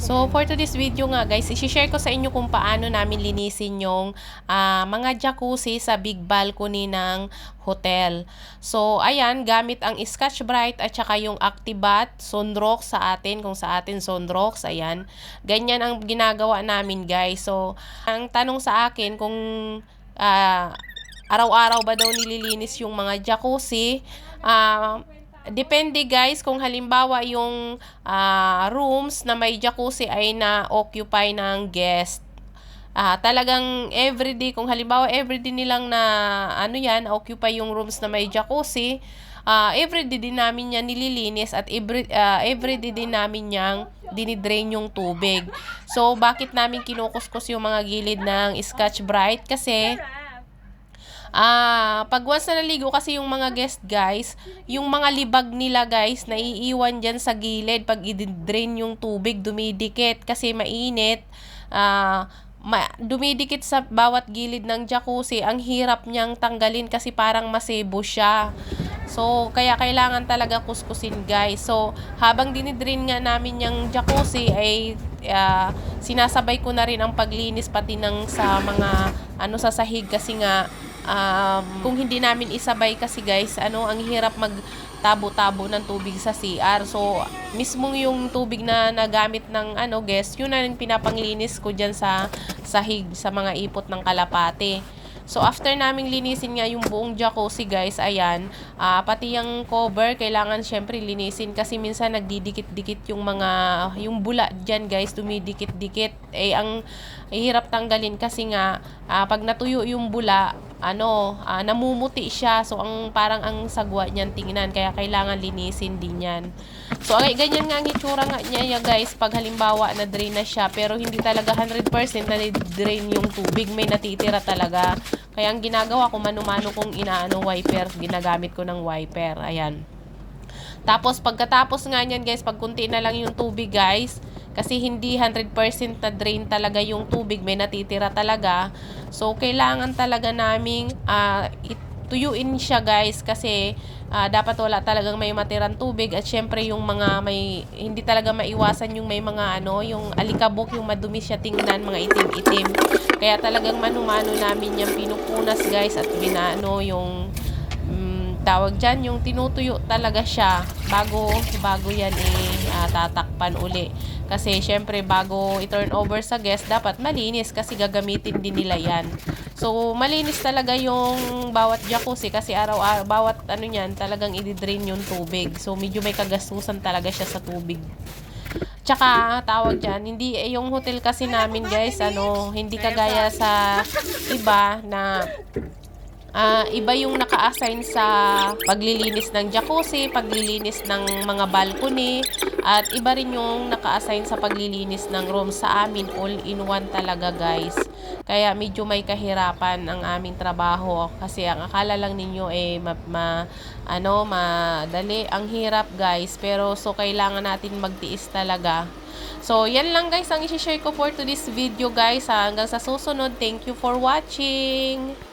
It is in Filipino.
So, for today's video nga guys, isi-share ko sa inyo kung paano namin linisin yung ah, mga jacuzzi sa big balcony ng hotel. So, ayan, gamit ang Scotch Brite at saka yung Actibat Sunrox sa atin, kung sa atin Sunrox, ayan. Ganyan ang ginagawa namin guys. So, ang tanong sa akin kung ah, araw-araw ba daw nililinis yung mga jacuzzi, ah, Depende guys kung halimbawa yung ah, rooms na may jacuzzi ay na-occupy ng guest. Ah, talagang everyday, kung halimbawa everyday nilang na ano yan, occupy yung rooms na may jacuzzi, ah, everyday din namin yan nililinis at every, ah, everyday din namin yang dinidrain yung tubig. So, bakit namin kinukuskus yung mga gilid ng Scotch Brite? Kasi, Ah, pag once na naligo kasi yung mga guest guys, yung mga libag nila guys, naiiwan dyan sa gilid pag i-drain yung tubig, dumidikit kasi mainit. Ah, ma- dumidikit sa bawat gilid ng jacuzzi. Ang hirap niyang tanggalin kasi parang masebo siya. So, kaya kailangan talaga kuskusin guys. So, habang dinidrain nga namin yung jacuzzi ay ah, sinasabay ko na rin ang paglinis pati ng sa mga ano sa sahig kasi nga um, kung hindi namin isabay kasi guys, ano, ang hirap mag tabo-tabo ng tubig sa CR. So, mismong yung tubig na nagamit ng ano, guest, yun na yung pinapanglinis ko dyan sa sahig, sa mga ipot ng kalapate. So, after naming linisin nga yung buong jacuzzi, guys, ayan, ah, pati yung cover, kailangan syempre linisin kasi minsan nagdidikit-dikit yung mga, yung bula dyan, guys, dumidikit-dikit. Eh, ang hirap tanggalin kasi nga, ah, pag natuyo yung bula, ano, ah, namumuti siya. So, ang parang ang sagwa niyan tingnan. Kaya kailangan linisin din yan. So, ay, ganyan nga ang itsura nga niya, ya, guys. Pag halimbawa na drain na siya, pero hindi talaga 100% na drain yung tubig. May natitira talaga. Kaya ang ginagawa ko, mano-mano kong inaano wiper. Ginagamit ko ng wiper. Ayan. Tapos, pagkatapos nga niyan, guys, pag kunti na lang yung tubig, guys, kasi hindi 100% na drain talaga yung tubig, may natitira talaga. So, kailangan talaga naming ah, ituyuin siya guys kasi ah, dapat wala talagang may matirang tubig at syempre yung mga may hindi talaga maiwasan yung may mga ano, yung alikabok, yung madumi siya tingnan, mga itim-itim. Kaya talagang mano-mano namin yung pinupunas guys at binaano yung mm, tawag dyan, yung tinutuyo talaga siya bago bago yan eh ah, tatakpan uli. Kasi syempre bago i-turn over sa guest, dapat malinis kasi gagamitin din nila yan. So malinis talaga yung bawat jacuzzi kasi araw-araw bawat ano niyan talagang i-drain yung tubig. So medyo may kagastusan talaga siya sa tubig. Tsaka tawag dyan, hindi eh, yung hotel kasi namin guys, ano, hindi kagaya sa iba na Ah, iba yung naka-assign sa paglilinis ng jacuzzi, paglilinis ng mga balcony, at iba rin yung naka-assign sa paglilinis ng room sa amin. All-in-one talaga guys. Kaya medyo may kahirapan ang aming trabaho kasi ang akala lang ninyo eh ma, ma- ano, madali. Ang hirap guys. Pero so kailangan natin magtiis talaga. So, yan lang guys ang isi-share ko for today's video guys. Hanggang sa susunod. Thank you for watching.